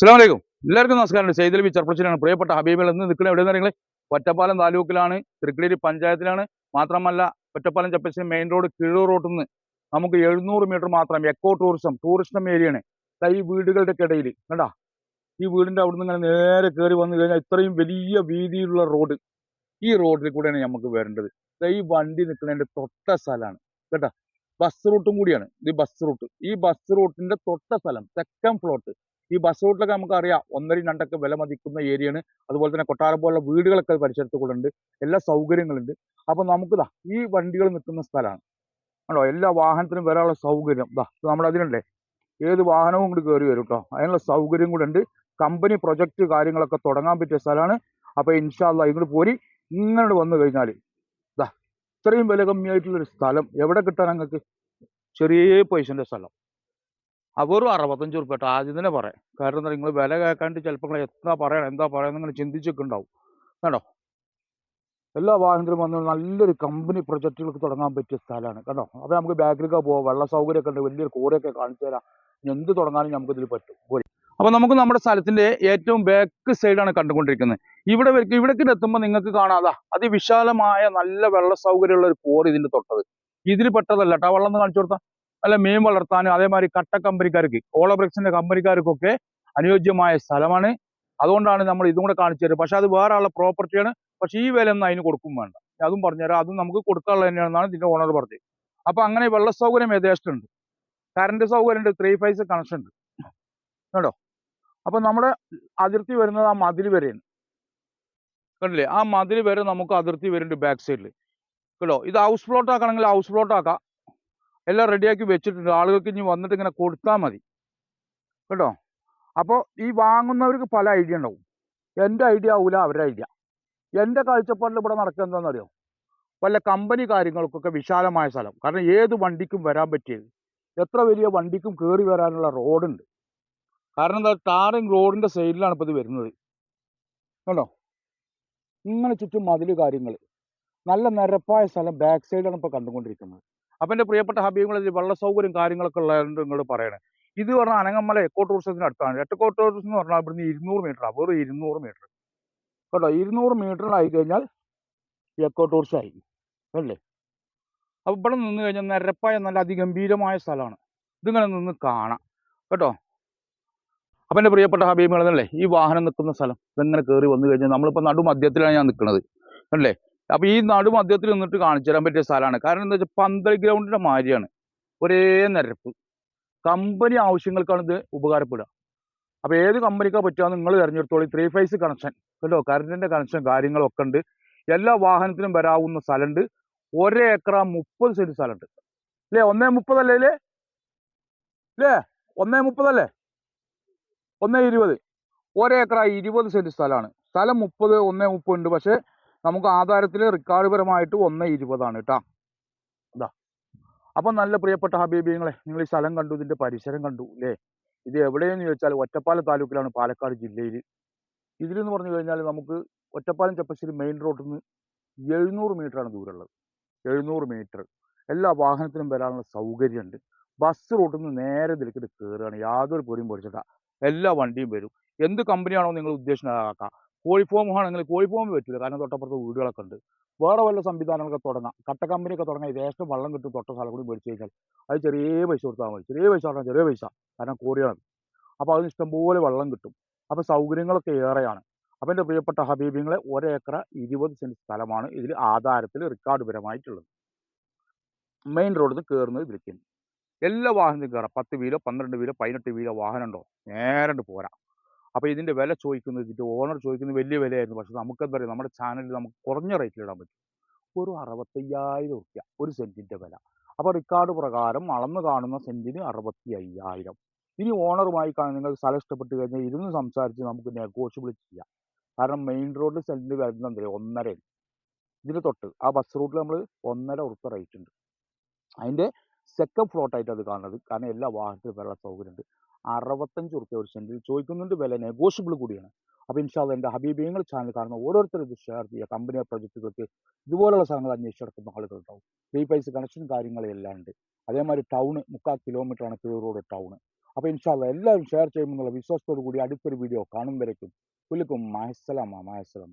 അസ്സലാമലൈക്കും എല്ലാവർക്കും നമസ്കാരം. സൈദൽ ബി ചെറുപ്പച്ചിലാണ് പ്രിയപ്പെട്ട ഹബീബിൽ നിന്ന് നിൽക്കുന്ന എവിടെ നിങ്ങൾ ഒറ്റപ്പാലം താലൂക്കിലാണ് തൃക്കിടിരി പഞ്ചായത്തിലാണ്. മാത്രമല്ല ഒറ്റപ്പാലം ചപ്പശ്ശേരി മെയിൻ റോഡ് കിഴൂർ റോഡിൽ നിന്ന് നമുക്ക് എഴുന്നൂറ് മീറ്റർ മാത്രം എക്കോ ടൂറിസം ടൂറിസ്റ്റം ഏരിയയാണ് ഈ വീടുകളുടെ ഇടയിൽ കണ്ടാ? ഈ വീടിന്റെ അവിടെ നിന്ന് ഇങ്ങനെ നേരെ കയറി വന്നു കഴിഞ്ഞാൽ ഇത്രയും വലിയ വീതിയിലുള്ള റോഡ് ഈ റോഡിൽ കൂടെയാണ് നമുക്ക് വരേണ്ടത്. ഈ വണ്ടി നിൽക്കുന്നതിന്റെ തൊട്ട സ്ഥലമാണ് കേട്ടാ? ബസ് റൂട്ടും കൂടിയാണ്. ഇത് ബസ് റൂട്ട് ഈ ബസ് റൂട്ടിന്റെ തൊട്ട സ്ഥലം സെക്കൻഡ് ഫ്ലോട്ട് ഈ ബസ് റൂട്ടിലൊക്കെ നമുക്ക് അറിയാം ഒന്നരയും രണ്ടൊക്കെ വില മതിക്കുന്ന ഏരിയയാണ് അതുപോലെ തന്നെ കൊട്ടാരം പോലുള്ള വീടുകളൊക്കെ പരിസരത്ത് കൂടെ ഉണ്ട് എല്ലാ സൗകര്യങ്ങളുണ്ട്. അപ്പൊ നമുക്ക് ദാ ഈ വണ്ടികൾ നിൽക്കുന്ന സ്ഥലമാണ് കണ്ടോ? എല്ലാ വാഹനത്തിനും വരാനുള്ള സൗകര്യം. ഇതാ നമ്മൾ അതിനുണ്ടേ ഏത് വാഹനവും കൂടി കയറി വരും കേട്ടോ അതിനുള്ള സൗകര്യം കൂടെ ഉണ്ട് കമ്പനി പ്രൊജക്റ്റ് കാര്യങ്ങളൊക്കെ തുടങ്ങാൻ പറ്റിയ സ്ഥലമാണ് അപ്പൊ ഇൻഷാല്ല ഇങ്ങോട്ട് പോരി ഇങ്ങോട്ട് വന്നു കഴിഞ്ഞാൽ ഇതാ ഇത്രയും വില കമ്മിയായിട്ടുള്ളൊരു സ്ഥലം എവിടെ കിട്ടാൻ നിങ്ങൾക്ക് ചെറിയ പൈസന്റെ സ്ഥലം. വെറും അറുപത്തഞ്ച് ഉറുപ്പ്യ കേട്ടോ. ആദ്യം തന്നെ പറയാം. കാരണം എന്താ നിങ്ങൾ വില കേൾക്കാണ്ട് ചിലപ്പോൾ നിങ്ങൾ എത്ര പറയണം എന്താ പറയണം നിങ്ങൾ ചിന്തിച്ചൊക്കെ ഉണ്ടാവും. കേട്ടോ എല്ലാ വാഹനത്തിലും വന്ന് നല്ലൊരു കമ്പനി പ്രൊജക്റ്റുകൾക്ക് തുടങ്ങാൻ പറ്റിയ സ്ഥലമാണ്. കേട്ടോ അപ്പോൾ നമുക്ക് ബാക്കിലൊക്കെ പോവാം. വെള്ള സൗകര്യമൊക്കെ ഉണ്ട്. വലിയൊരു കൂരയൊക്കെ കാണിച്ചു തരാം. എന്ത് തുടങ്ങാനും നമുക്കിതിൽ പറ്റും. പോരി. അപ്പോൾ നമുക്ക് നമ്മുടെ സ്ഥലത്തിന്റെ ഏറ്റവും ബാക്ക് സൈഡാണ് കണ്ടുകൊണ്ടിരിക്കുന്നത്. ഇവിടെ ഇവിടേക്ക് എത്തുമ്പോൾ നിങ്ങൾക്ക് കാണാതാ അതിവിശാലമായ നല്ല വെള്ള സൗകര്യമുള്ള ഒരു കോറി ഇതിന്റെ തൊട്ടത്. ഇതിൽ പെട്ടതല്ല. കേട്ടോ വെള്ളം കാണിച്ചു കൊടുത്താൽ അല്ല മീൻ വളർത്താനും അതേമാതിരി കട്ട കമ്പനിക്കാർക്ക് ഓളബ്രിക്സിന്റെ കമ്പനിക്കാർക്കൊക്കെ അനുയോജ്യമായ സ്ഥലമാണ്. അതുകൊണ്ടാണ് നമ്മൾ ഇതും കൂടെ കാണിച്ചു തരുന്നത് പക്ഷെ അത് വേറെ ആളുടെ പ്രോപ്പർട്ടിയാണ്. പക്ഷെ ഈ വില ഒന്നും അതിന് കൊടുക്കും വേണ്ട. അതും പറഞ്ഞുതരാം. അതും നമുക്ക് കൊടുക്കാനുള്ള തന്നെയാണെന്നാണ് ഇതിന്റെ ഓണർ പറഞ്ഞത്. അപ്പൊ അങ്ങനെ വെള്ള സൗകര്യം യഥേഷ്ടമുണ്ട്. കറണ്ട് സൗകര്യം ഉണ്ട് ത്രീ ഫൈസ് കണക്ഷൻ ഉണ്ട്. കേട്ടോ? അപ്പൊ നമ്മുടെ അതിർത്തി വരുന്നത് ആ മതിൽ വരെയാണ്. കണ്ടില്ലേ? ആ മതിൽ വരെ നമുക്ക് അതിർത്തി വരുന്നുണ്ട് ബാക്ക് സൈഡിൽ കേട്ടോ? ഇത് ഹൗസ് പ്ലോട്ട് ആക്കണമെങ്കിൽ ഹൗസ് പ്ലോട്ട് ആക്കാം. എല്ലാം റെഡിയാക്കി വെച്ചിട്ടുണ്ട്. ആളുകൾക്ക് ഇനി വന്നിട്ട് ഇങ്ങനെ കൊടുത്താൽ മതി. കേട്ടോ? അപ്പോൾ ഈ വാങ്ങുന്നവർക്ക് പല ഐഡിയ ഉണ്ടാവും. എന്റെ ഐഡിയ ആവില്ല അവരുടെ ഐഡിയ. എന്റെ കാഴ്ചപ്പാടിൽ ഇവിടെ നടക്കുക എന്താണെന്നറിയോ? വല്ല കമ്പനി കാര്യങ്ങൾക്കൊക്കെ വിശാലമായ സ്ഥലം. കാരണം ഏത് വണ്ടിക്കും വരാൻ പറ്റിയത്? എത്ര വലിയ വണ്ടിക്കും കയറി വരാനുള്ള റോഡുണ്ട്. കാരണം എന്താ? ടാറിങ് റോഡിന്റെ സൈഡിലാണ് ഇപ്പോൾ ഇത് വരുന്നത്. കണ്ടോ ഇങ്ങനെ ചുറ്റും മതിൽ കാര്യങ്ങൾ നല്ല നിരപ്പായ സ്ഥലം ബാക്ക് സൈഡാണ് ഇപ്പോൾ കണ്ടുകൊണ്ടിരിക്കുന്നത്. അപ്പം എന്റെ പ്രിയപ്പെട്ട ഹബീബുകളിൽ വെള്ള സൗകര്യം കാര്യങ്ങളൊക്കെ ഉള്ളതുകൊണ്ട് നിങ്ങൾ പറയണേ. ഇത് പറഞ്ഞാൽ അനങ്ങമല എക്കോ ടൂറിസത്തിന് അടുത്താണ്. എക്കോ ടൂറിസം എന്ന് പറഞ്ഞാൽ ഇവിടുന്ന് ഇരുന്നൂറ് മീറ്ററാണ് വെറും ഇരുന്നൂറ് മീറ്റർ കേട്ടോ ഇരുന്നൂറ് മീറ്റർ ആയി കഴിഞ്ഞാൽ എക്കോ ടൂറിസം ആയി അല്ലേ? അപ്പോൾ ഇവിടെ നിന്ന് കഴിഞ്ഞാൽ നിരപ്പായ നല്ല അതിഗംഭീരമായ സ്ഥലമാണ്. ഇതിങ്ങനെ നിന്ന് കാണാം. കേട്ടോ? അപ്പം എന്റെ പ്രിയപ്പെട്ട ഹബീബുകളല്ലേ ഈ വാഹനം നിൽക്കുന്ന സ്ഥലം ഇതെങ്ങനെ കയറി വന്നു കഴിഞ്ഞാൽ നമ്മളിപ്പോൾ നടുമധ്യത്തിലാണ് ഞാൻ നിൽക്കുന്നത്. അല്ലേ? അപ്പോൾ ഈ നടുമധ്യത്തിൽ നിന്നിട്ട് കാണിച്ചു തരാൻ പറ്റിയ സ്ഥലമാണ്. കാരണം എന്താ വെച്ചാൽ പന്തൽ ഗ്രൗണ്ടിന്റെ മാതിരിയാണ്. ഒരേ നിരപ്പ്. കമ്പനി ആവശ്യങ്ങൾക്കാണ് ഇത് ഉപകാരപ്പെടുക. അപ്പോൾ ഏത് കമ്പനിക്കാ പറ്റുക നിങ്ങൾ തിരഞ്ഞെടുത്തോളൂ. ത്രീ ഫേസ് കണക്ഷൻ കേട്ടോ കറണ്ടിന്റെ കണക്ഷൻ കാര്യങ്ങളൊക്കെ ഉണ്ട്. എല്ലാ വാഹനത്തിനും വരാവുന്ന സ്ഥലമുണ്ട്. ഒരേ ഏക്കറ മുപ്പത് സെന്റ് സ്ഥലമുണ്ട്. അല്ലേ? ഒന്നേ മുപ്പതല്ലേ ഇല്ലേ അല്ലേ? ഒന്നേ മുപ്പതല്ലേ ഒന്നേ ഇരുപത്. ഒരേക്കറ ഇരുപത് സെന്റ് സ്ഥലമാണ്. സ്ഥലം മുപ്പത് ഒന്നേ മുപ്പത് ഉണ്ട്. പക്ഷേ നമുക്ക് ആധാരത്തിൽ റിക്കാർഡ് പരമായിട്ട് ഒന്ന് ഇരുപതാണ് കേട്ടോ ഇതാ അപ്പം നല്ല പ്രിയപ്പെട്ട ഹബീബിങ്ങളെ നിങ്ങൾ ഈ സ്ഥലം കണ്ടു ഇതിന്റെ പരിസരം കണ്ടു അല്ലേ ഇത് എവിടെയെന്ന് ചോദിച്ചാൽ ഒറ്റപ്പാലം താലൂക്കിലാണ് പാലക്കാട് ജില്ലയിൽ ഇതിലെന്ന് പറഞ്ഞു കഴിഞ്ഞാൽ നമുക്ക് ഒറ്റപ്പാലം ചപ്പശ്ശേരി മെയിൻ റോഡിൽ നിന്ന് എഴുന്നൂറ് മീറ്ററാണ് ദൂരമുള്ളത്. എഴുന്നൂറ് മീറ്റർ. എല്ലാ വാഹനത്തിനും വരാനുള്ള സൗകര്യമുണ്ട് ബസ് റൂട്ടിൽ നിന്ന് നേരെ ഇതിലേക്ക് കയറുകയാണ് യാതൊരു പൊരിയും പൊരിച്ചിട്ടാ എല്ലാ വണ്ടിയും വരും. എന്ത് കമ്പനിയാണോ നിങ്ങൾ ഉദ്ദേശിക്കുന്നതാക്കാം കോഴിഫോം ആണെങ്കിൽ കോഴിഫോം പറ്റില്ല കാരണം തൊട്ടപ്പുറത്ത് വീടുകളൊക്കെ ഉണ്ട്. വേറെ വല്ല സംവിധാനങ്ങളൊക്കെ തുടങ്ങാം. കട്ട കമ്പനിയൊക്കെ തുടങ്ങാം യഥേഷ്ടം വള്ളം കിട്ടും തൊട്ട സ്ഥലം കൂടി മേടിച്ച് കഴിഞ്ഞാൽ അത് ചെറിയ പൈസ കൊടുത്താൽ മതി. ചെറിയ പൈസ പറഞ്ഞാൽ ചെറിയ പൈസ. കാരണം കോറിയാണ് അപ്പോൾ അതിന് ഇഷ്ടംപോലെ വെള്ളം കിട്ടും. അപ്പോൾ സൗകര്യങ്ങളൊക്കെ ഏറെയാണ്. അപ്പോൾ എന്റെ പ്രിയപ്പെട്ട ഹബീബിങ്ങളെ ഒരേക്കറ ഇരുപത് സെന്റ് സ്ഥലമാണ് ഇതിൽ ആധാരത്തിൽ റെക്കോർഡ് പരമായിട്ടുള്ളത്. മെയിൻ റോഡിൽ നിന്ന് കയറുന്നത് ഇതിലേക്കാണ്. എല്ലാ വാഹനത്തിലും കയറാം. പത്ത് വീലോ പന്ത്രണ്ട് വീലോ പതിനെട്ട് വീലോ വാഹനം ഉണ്ടോ? നേരണ്ട് പോരാ. അപ്പോൾ ഇതിന്റെ വില ചോദിക്കുന്നത് ഇതിന്റെ ഓണർ ചോദിക്കുന്നത് വലിയ വിലയായിരുന്നു. പക്ഷേ നമുക്കെന്താ പറയുക നമ്മുടെ ചാനലിൽ നമുക്ക് കുറഞ്ഞ റേറ്റിൽ ഇടാൻ പറ്റും. ഒരു അറുപത്തയ്യായിരം റുപ്യ ഒരു സെന്റിന്റെ വില. അപ്പോൾ റിക്കാർഡ് പ്രകാരം അളന്ന് കാണുന്ന സെന്റിന് അറുപത്തി അയ്യായിരം ഇനി ഓണറുമായി കാണാൻ നിങ്ങൾക്ക് സ്ഥലം ഇഷ്ടപ്പെട്ട് കഴിഞ്ഞാൽ ഇരുന്ന് സംസാരിച്ച് നമുക്ക് നെഗോഷ്യബിൾ ചെയ്യാം. കാരണം മെയിൻ റോഡിൽ സെന്റിന് വരുന്നത് ഒന്നര ഇതിന് തൊട്ട് ആ ബസ് റൂട്ടിൽ നമ്മൾ ഒന്നര ഉറുപ്പ റേറ്റ് ഉണ്ട്. അതിന്റെ സെക്കൻഡ് ഫ്ലോട്ടായിട്ട് അത് കാണുന്നത്. കാരണം എല്ലാ വാഹനത്തിലും വെള്ള സൗകര്യമുണ്ട്. അറുപത്തഞ്ച് റുപ്യ ഒരു സെന്റിൽ ചോദിക്കുന്നുണ്ട് വില നെഗോഷ്യബിൾ കൂടിയാണ്. അപ്പോൾ ഇൻഷാല്ല എന്റെ ഹബീബിയങ്ങൾ ചാനൽ കാണുന്ന ഓരോരുത്തരും ഇത് ഷെയർ ചെയ്യുക. കമ്പനി പ്രൊജക്റ്റുകൾക്ക് ഇതുപോലുള്ള സാധനങ്ങൾ അന്വേഷിച്ച് നടക്കുന്ന ആളുകളുണ്ടാവും ഫ്രീ പൈസ കണക്ഷൻ കാര്യങ്ങളെല്ലാം ഉണ്ട്. അതേമാതിരി ടൗണ് മുക്കാൽ കിലോമീറ്റർ ആണ് കിഴൂർ റോഡ് ടൗണ് അപ്പോൾ ഇൻഷാല്ല എല്ലാവരും ഷെയർ ചെയ്യുമെന്നുള്ള വിശ്വാസത്തോടു കൂടി അടുത്തൊരു വീഡിയോ കാണും വരയ്ക്കും. പുലിക്കും മഹസ്സലാമ മായസലാം